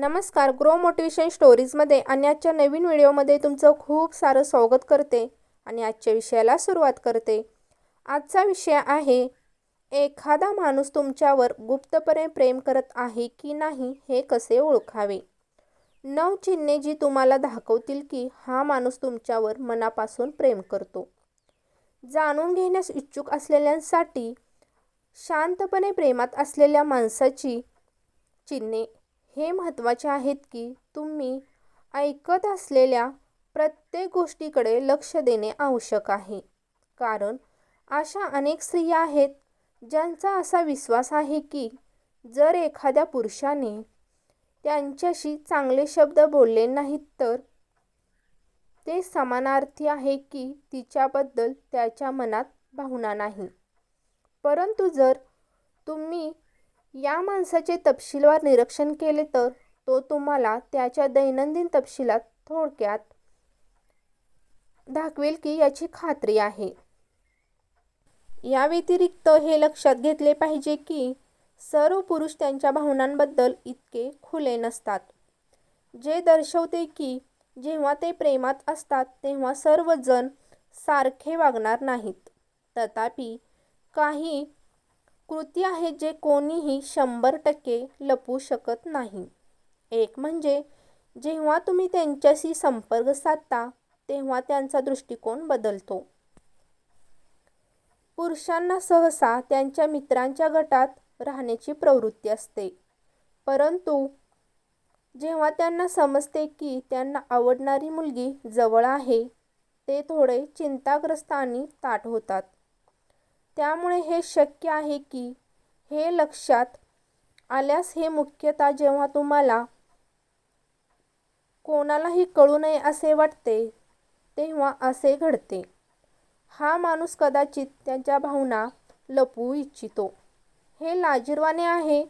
नमस्कार grow motivation स्टोरीजमध्ये आणि आजच्या नवीन व्हिडिओमध्ये तुमचं खूप सारं स्वागत करते आणि आजच्या विषयाला सुरुवात करते. आजचा विषय आहे एखादा माणूस तुमच्यावर गुप्तपणे प्रेम करत आहे की नाही हे कसे ओळखावे? नऊ चिन्हे जी तुम्हाला दाखवतील की हा माणूस तुमच्यावर मनापासून प्रेम करतो. जाणून घेण्यास इच्छुक असलेल्यांसाठी शांतपणे प्रेमात असलेल्या माणसाची चिन्हे हे महत्त्वाचे आहेत की तुम्ही ऐकत असलेल्या प्रत्येक गोष्टीकडे लक्ष देणे आवश्यक आहे. कारण अशा अनेक स्त्रिया आहेत ज्यांचा असा विश्वास आहे की जर एखाद्या पुरुषाने त्यांच्याशी चांगले शब्द बोलले नाहीत तर ते समानार्थी आहे की तिच्याबद्दल त्याच्या मनात भावना नाही. परंतु जर तुम्ही या माणसाचे तपशीलवार निरीक्षण केले तर तो तुम्हाला त्याच्या दैनंदिन तपशिलात थोडक्यात दाखवेल की याची खात्री आहे. या व्यतिरिक्त हे लक्षात घेतले पाहिजे की सर्व पुरुष त्यांच्या भावनांबद्दल इतके खुले नसतात. जे दर्शवते की जेव्हा ते प्रेमात असतात तेव्हा सर्वजण सारखे वागणार नाहीत. तथापि काही कृती आहेत जे कोणीही शंभर टक्के लपवू शकत नाही. एक म्हणजे जेव्हा तुम्ही त्यांच्याशी संपर्क साधता तेव्हा त्यांचा दृष्टिकोन बदलतो. पुरुषांना सहसा त्यांच्या मित्रांच्या गटात राहण्याची प्रवृत्ती असते. परंतु जेव्हा त्यांना समजते की त्यांना आवडणारी मुलगी जवळ आहे ते थोडे चिंताग्रस्त आणि ताट होतात. त्यामुळे हे शक्य आहे की हे लक्षात आल्यास हे मुख्यतः जेव्हा तुम्हाला कोणालाही कळू नये असे वाटते तेव्हा असे घडते. हा माणूस कदाचित त्यांच्या भावना लपवू इच्छितो. हे लाजीरवाणे आहे.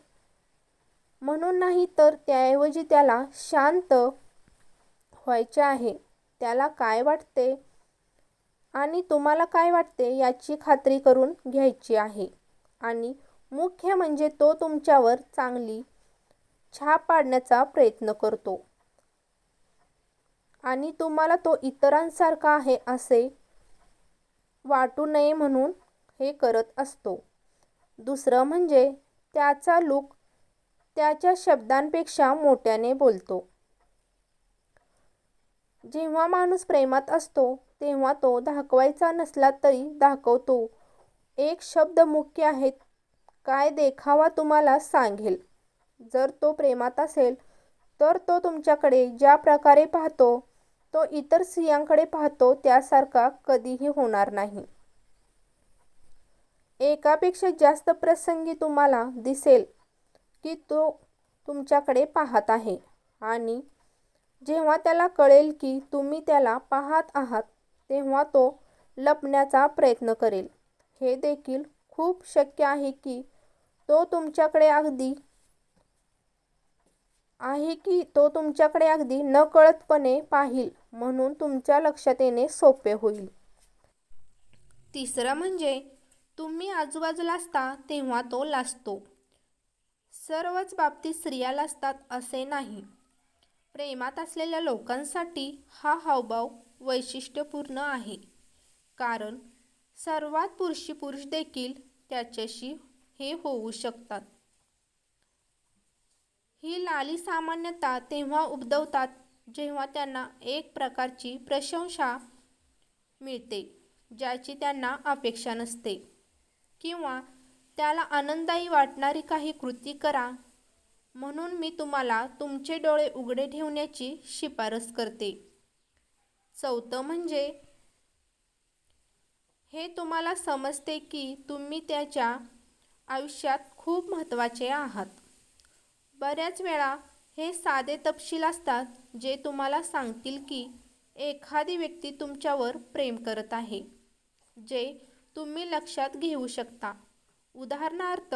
म्हणून नाही तर त्याऐवजी त्याला शांत व्हायचे आहे. त्याला काय वाटते? आणि तुम्हाला काय वाटते याची खात्री करून घ्यायची आहे. आणि मुख्य म्हणजे तो तुमच्यावर चांगली छाप पाडण्याचा प्रयत्न करतो. आणि तुम्हाला तो इतरांसारखा आहे असे वाटू नये म्हणून हे करत असतो. दुसरं म्हणजे त्याचा लूक त्याच्या शब्दांपेक्षा मोठ्याने बोलतो. जेव्हा माणूस प्रेमात असतो तेव्हा तो दाखवायचा नसला तरी दाखवतो एक शब्द मुख्य आहेत. काय देखावा तुम्हाला सांगेल? जर तो प्रेमात असेल तर तो तुमच्याकडे ज्या प्रकारे पाहतो तो इतर स्त्रियांकडे पाहतो त्यासारखा कधीही होणार नाही. एकापेक्षा जास्त प्रसंगी तुम्हाला दिसेल की तो तुमच्याकडे पाहत आहे आणि जेव्हा त्याला कळेल की तुम्ही त्याला पाहत आहात तेव्हा तो लपण्याचा प्रयत्न करेल. हे देखील खूप शक्य आहे की तो तुमच्याकडे अगदी आहे की तो तुमच्याकडे अगदी नकळतपणे पाहिल म्हणून तुमच्या लक्षात येणे सोपे होईल. तिसरं म्हणजे तुम्ही आजूबाजूला असता तेव्हा तो लाजतो. सर्वच बाबतीत स्त्रिया लाजतात असे नाही. प्रेमात असलेल्या लोकांसाठी हा हावभाव वैशिष्ट्यपूर्ण आहे. कारण सर्वात पुरुषी पुरुष देखील त्याच्याशी हे होऊ शकतात. ही लाली सामान्यतः तेव्हा उद्भवतात जेव्हा त्यांना एक प्रकारची प्रशंसा मिळते ज्याची त्यांना अपेक्षा नसते. किंवा त्याला आनंददायी वाटणारी काही कृती करा म्हणून मी तुम्हाला तुमचे डोळे उघडे ठेवण्याची शिफारस करते. चौथं म्हणजे हे तुम्हाला समजते की तुम्ही त्याच्या आयुष्यात खूप महत्त्वाचे आहात. बऱ्याच वेळा हे साधे तपशील असतात जे तुम्हाला सांगतील की एखादी व्यक्ती तुमच्यावर प्रेम करत आहे जे तुम्ही लक्षात घेऊ शकता. उदाहरणार्थ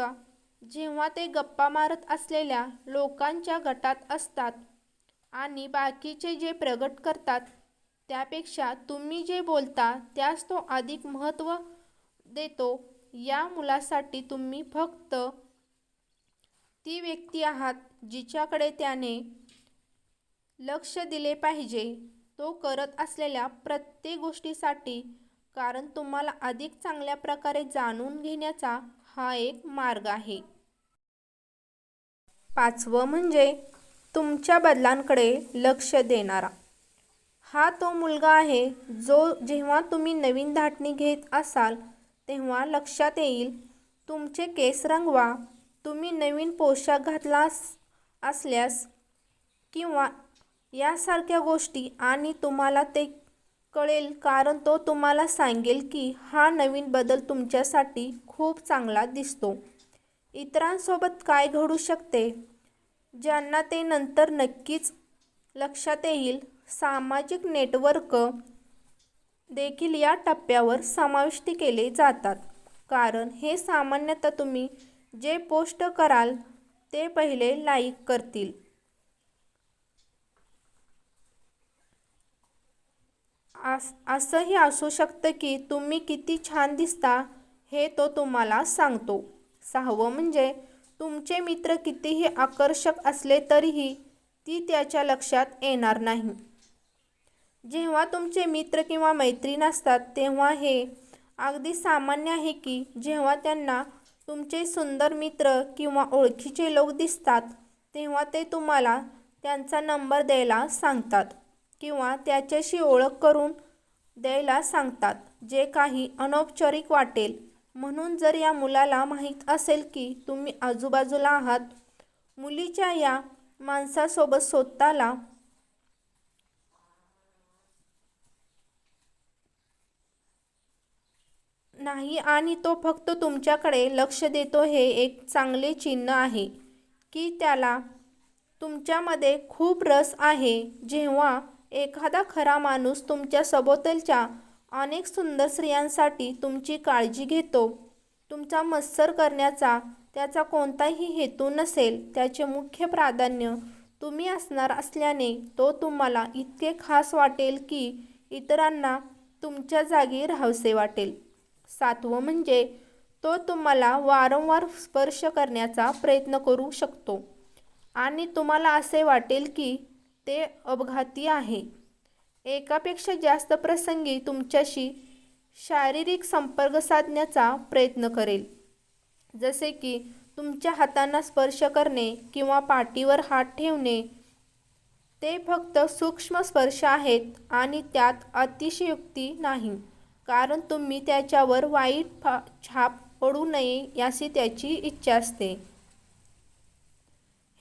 जेव्हा ते गप्पा मारत असलेल्या लोकांच्या गटात असतात आणि बाकीचे जे प्रगट करतात त्यापेक्षा तुम्ही जे बोलता त्यास तो अधिक महत्त्व देतो. या मुलासाठी तुम्ही फक्त ती व्यक्ती आहात जिच्याकडे त्याने लक्ष दिले पाहिजे. तो करत असलेल्या प्रत्येक गोष्टीसाठी कारण तुम्हाला अधिक चांगल्या प्रकारे जाणून घेण्याचा हा एक मार्ग आहे. पाचवं म्हणजे तुमच्या बदलांकडे लक्ष देणारा. हा तो मुलगा आहे जो जेव्हा तुम्ही नवीन धाटणी घेत असाल तेव्हा लक्षात येईल तुमचे केस रंगवा तुम्ही नवीन पोशाख घातला असल्यास किंवा यासारख्या गोष्टी आणि तुम्हाला ते कळेल कारण तो तुम्हाला सांगेल की हा नवीन बदल तुमच्यासाठी खूप चांगला दिसतो. इतरांसोबत काय घडू शकते? ज्यांना ते नंतर नक्कीच लक्षात येईल. सामाजिक नेटवर्क देखील या टप्प्यावर समाविष्ट केले जातात. कारण हे सामान्यतः तुम्ही जे पोस्ट कराल ते पहिले लाईक करतील. आस असंही असू शकतं की तुम्ही किती छान दिसता हे तो तुम्हाला सांगतो. सहावं म्हणजे तुमचे मित्र कितीही आकर्षक असले तरीही ती त्याच्या लक्षात येणार नाही. जेव्हा तुमचे मित्र किंवा मैत्रीण असतात तेव्हा हे अगदी सामान्य आहे की जेव्हा त्यांना तुमचे सुंदर मित्र किंवा ओळखीचे लोक दिसतात तेव्हा ते तुम्हाला त्यांचा नंबर द्यायला सांगतात. किंवा त्याच्याशी ओळख करून द्यायला सांगतात. जे काही अनौपचारिक वाटेल. म्हणून जर या मुलाला माहीत असेल की तुम्ही आजूबाजूला आहात मुलीच्या या माणसासोबत स्वतःला नाही आणि तो फक्त तुमच्याकडे लक्ष देतो हे एक चांगले चिन्ह आहे की त्याला तुमच्यामध्ये खूप रस आहे जेव्हा एखादा खरा माणूस तुमच्या सभोवतालच्या अनेक सुंदर स्त्रियांसाठी तुमची काळजी घेतो. तुमचा मत्सर करण्याचा त्याचा कोणताही हेतू नसेल त्याचे मुख्य प्राधान्य तुम्ही असणार असल्याने तो तुम्हाला इतके खास वाटेल की इतरांना तुमच्या जागी राहावसे वाटेल. सातवं म्हणजे तो तुम्हाला वारंवार स्पर्श करण्याचा प्रयत्न करू शकतो. आणि तुम्हाला असे वाटेल की ते अपघाती आहे. एकापेक्षा जास्त प्रसंगी तुमच्याशी शारीरिक संपर्क साधण्याचा प्रयत्न करेल. जसे की तुमच्या हातांना स्पर्श करणे किंवा पाठीवर हात ठेवणे ते फक्त सूक्ष्म स्पर्श आहेत आणि त्यात अतिशयुक्ती नाही कारण तुम्ही त्याच्यावर वाईट फा छाप पडू नये याची त्याची इच्छा असते.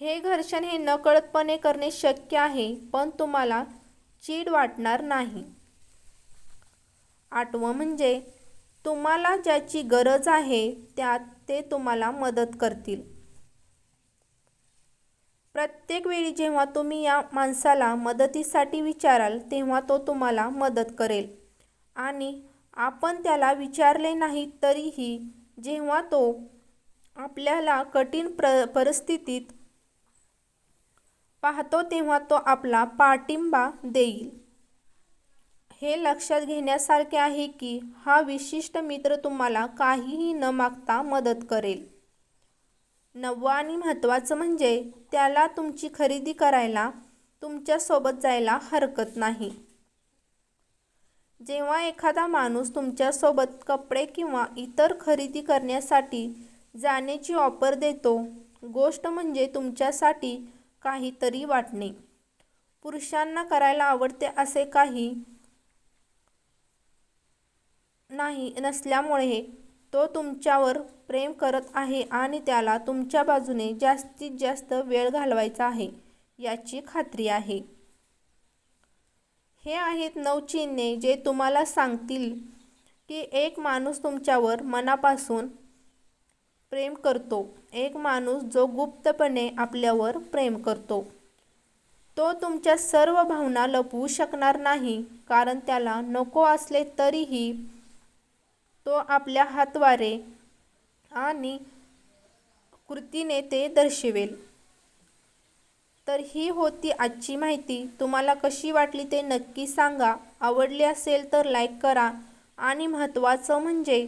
हे घर्षण हे नकळतपणे करणे शक्य आहे पण तुम्हाला चीड वाटणार नाही. आठवं म्हणजे तुम्हाला ज्याची गरज आहे त्यात ते तुम्हाला मदत करतील. प्रत्येक वेळी जेव्हा तुम्ही या माणसाला मदतीसाठी विचाराल तेव्हा तो तुम्हाला मदत करेल. आणि आपण त्याला विचारले नाही तरीही जेव्हा तो आपल्याला कठीण प्र परिस्थितीत पाहतो तेव्हा तो आपला पाठिंबा देईल. हे लक्षात घेण्यासारखे आहे की हा विशिष्ट मित्र तुम्हाला काहीही न मागता मदत करेल. नववं आणि महत्त्वाचं म्हणजे त्याला तुमची खरेदी करायला तुमच्यासोबत जायला हरकत नाही. जेव्हा एखादा माणूस तुमच्यासोबत कपडे किंवा इतर खरेदी करण्यासाठी जाण्याची ऑफर देतो गोष्ट म्हणजे तुमच्यासाठी काहीतरी वाटणे. पुरुषांना करायला आवडते असे काही नाही नसल्यामुळे तो तुमच्यावर प्रेम करत आहे आणि त्याला तुमच्या बाजूने जास्तीत जास्त वेळ घालवायचा आहे याची खात्री आहे. हे आहेत नऊ चिन्हे जे तुम्हाला सांगतील की एक माणूस तुमच्यावर मनापासून प्रेम करतो. एक माणूस जो गुप्तपणे आपल्यावर प्रेम करतो. तो तुमच्या सर्व भावना लपवू शकणार नाही कारण त्याला नको असले तरीही तो आपल्या हातवारे आणि कृतीने ते दर्शवेल. तर ही होती आजची माहिती. तुम्हाला कशी वाटली ते नक्की सांगा. आवडली असेल तर लाईक करा. आणि महत्त्वाचं म्हणजे